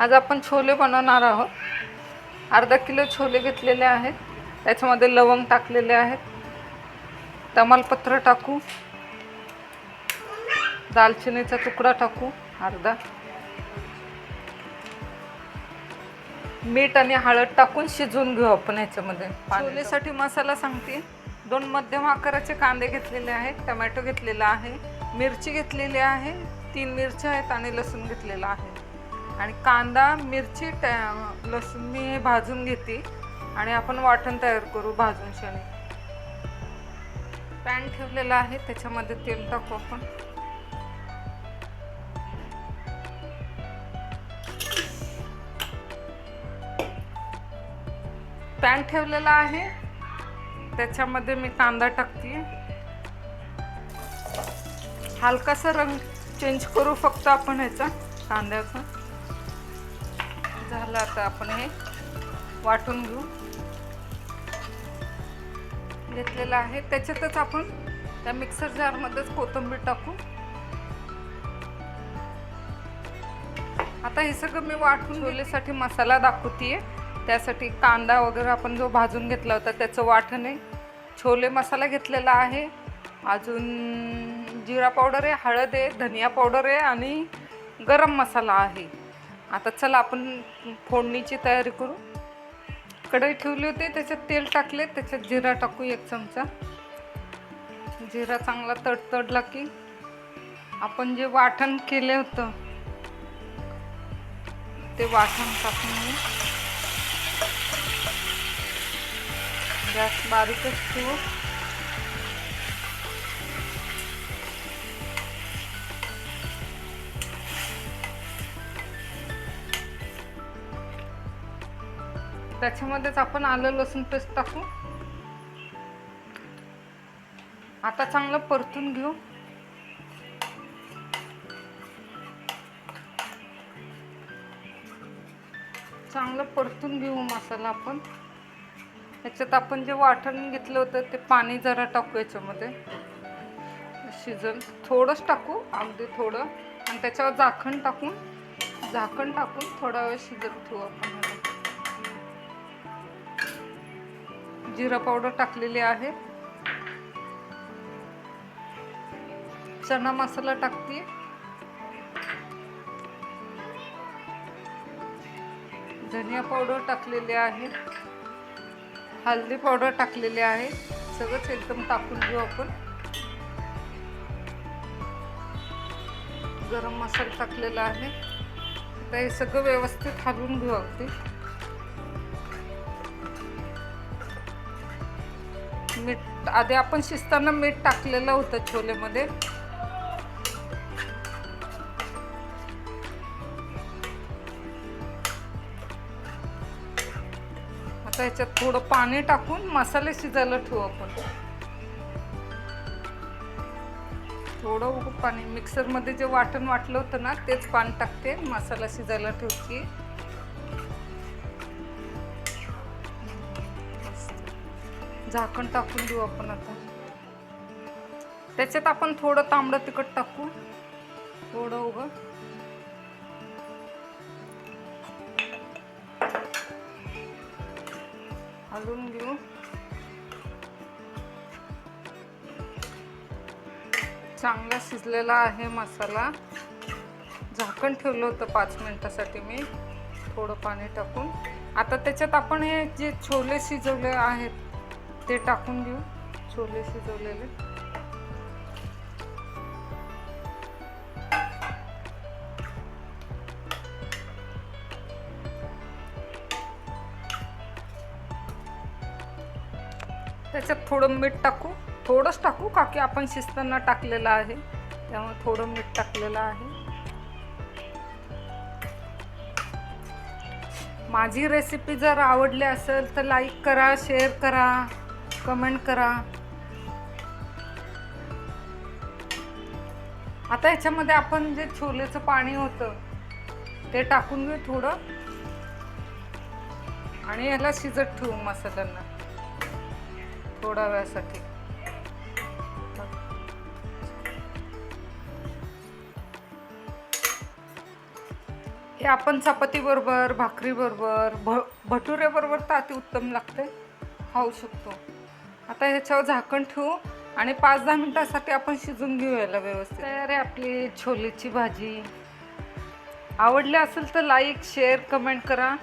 आज आपण छोले बनवणार आहोत. अर्धा किलो छोले घेतलेले आहेत. त्याच्यामध्ये लवंग टाकलेले आहेत. तमालपत्र टाकू. दालचिनीचा तुकडा टाकू अर्धा. मीठ आणि हळद टाकून शिजवून घेऊ आपण ह्याच्यामध्ये. छोलेसाठी मसाला सांगते. दोन मध्यम आकाराचे कांदे घेतलेले आहेत. टमॅटो घेतलेला आहे. मिरची घेतलेली आहे. तीन मिरच्या आहेत आणि लसूण घेतलेला आहे. आणि कांदा मिरची टॅ लसूण मी हे भाजून घेते. आणि आपण वाटण तयार करू भाजून शनी पॅन ठेवलेला आहे त्याच्यामध्ये तेल टाकू आपण. पॅन ठेवलेला आहे त्याच्यामध्ये मी कांदा टाकते. हलकासा रंग चेंज करू फक्त आपण ह्याचा कांद्याचा. झालं आता आपण हे वाटून घेऊ. घेतलेलं आहे. त्याच्यातच आपण त्या मिक्सर जारमध्येच कोथिंबीर टाकू. आता हे सगळं मी वाटून छोलेसाठी मसाला दाखवतीये. त्यासाठी कांदा वगैरे आपण जो भाजून घेतला होता त्याचं वाटण आहे. छोले मसाला घेतलेला आहे. अजून जिरा पावडर आहे हळद आहे धनिया पावडर आहे आणि गरम मसाला आहे. आता चला आपण फोडणीची तयारी करू. कढई ठेवली होती त्याच्यात तेल टाकले त्याच्यात जिरा टाकू एक चमचा. जिरा चांगला तडतडला की आपण जे वाटण केले होतं ते वाटण टाकून गॅस बारीकच ठेवू. त्याच्यामध्येच आपण आलं लसूण पेस्ट टाकू. आता चांगलं परतून घेऊ. चांगलं परतून घेऊ मसाला आपण. याच्यात आपण जे वाटण घेतलं होतं ते पाणी जरा टाकू याच्यामध्ये. शिजल. थोडंच टाकू अगदी थोडं. आणि त्याच्यावर झाकण टाकून झाकण टाकून थोडा वेळ शिजत ठेवू आपण. जिरा पावडर टाकलेली आहे. चना मसाला टाकते. धनिया पावडर टाकलेली आहे. हळदी पावडर टाकलेली आहे. सगळंच एकदम टाकून घेऊ आपण. गरम मसाला टाकलेला आहे. आता हे सगळं व्यवस्थित हलवून घेऊ अगदी मीठ आधी आपण शिजताना मीठ टाकलेलं होतं छोलेमध्ये. आता ह्याच्यात थोडं पाणी टाकून मसाले शिजायला ठेवू आपण. थोडं पाणी मिक्सरमध्ये जे वाटण वाटलं होतं ना तेच पाणी टाकते मसाला शिजायला ठेवते. झाकण टाकून देऊ आपण आता. त्याच्यात आपण थोडं तांबडं तिखट टाकू. थोडं उगं. हलवून घेऊ. चांगला शिजलेला आहे मसाला. झाकण ठेवलं होतं पाच मिनिटासाठी मी. थोडं पाणी टाकून. आता त्याच्यात आपण हे जे छोले शिजवले आहेत ते टाकून घेऊ छोले शिजवलेले. त्याच्यात थोडं मीठ टाकू. थोडंच टाकू का की आपण शिजताना टाकलेलं आहे. त्यामुळे थोडं मीठ टाकलेलं आहे. माझी रेसिपी जर आवडली असेल तर लाईक करा शेअर करा. कमेंट करा. आता ह्याच्यामध्ये आपण जे छोलेचं पाणी होतं ते टाकून घेऊ थोडं. आणि याला शिजत ठेवू मसाल्यांना. थोड्या वेळासाठी. हे आपण चपाती बरोबर भाकरी बरोबर भ भटुऱ्याबरोबर तर अति उत्तम लागते. खाऊ शकतो. आता ह्याच्यावर झाकण ठेवू आणि पाच दहा मिनिटासाठी आपण शिजून घेऊ याला व्यवस्थित. तयार आहे आपली छोलेची भाजी. आवडली असेल तर लाईक शेअर कमेंट करा.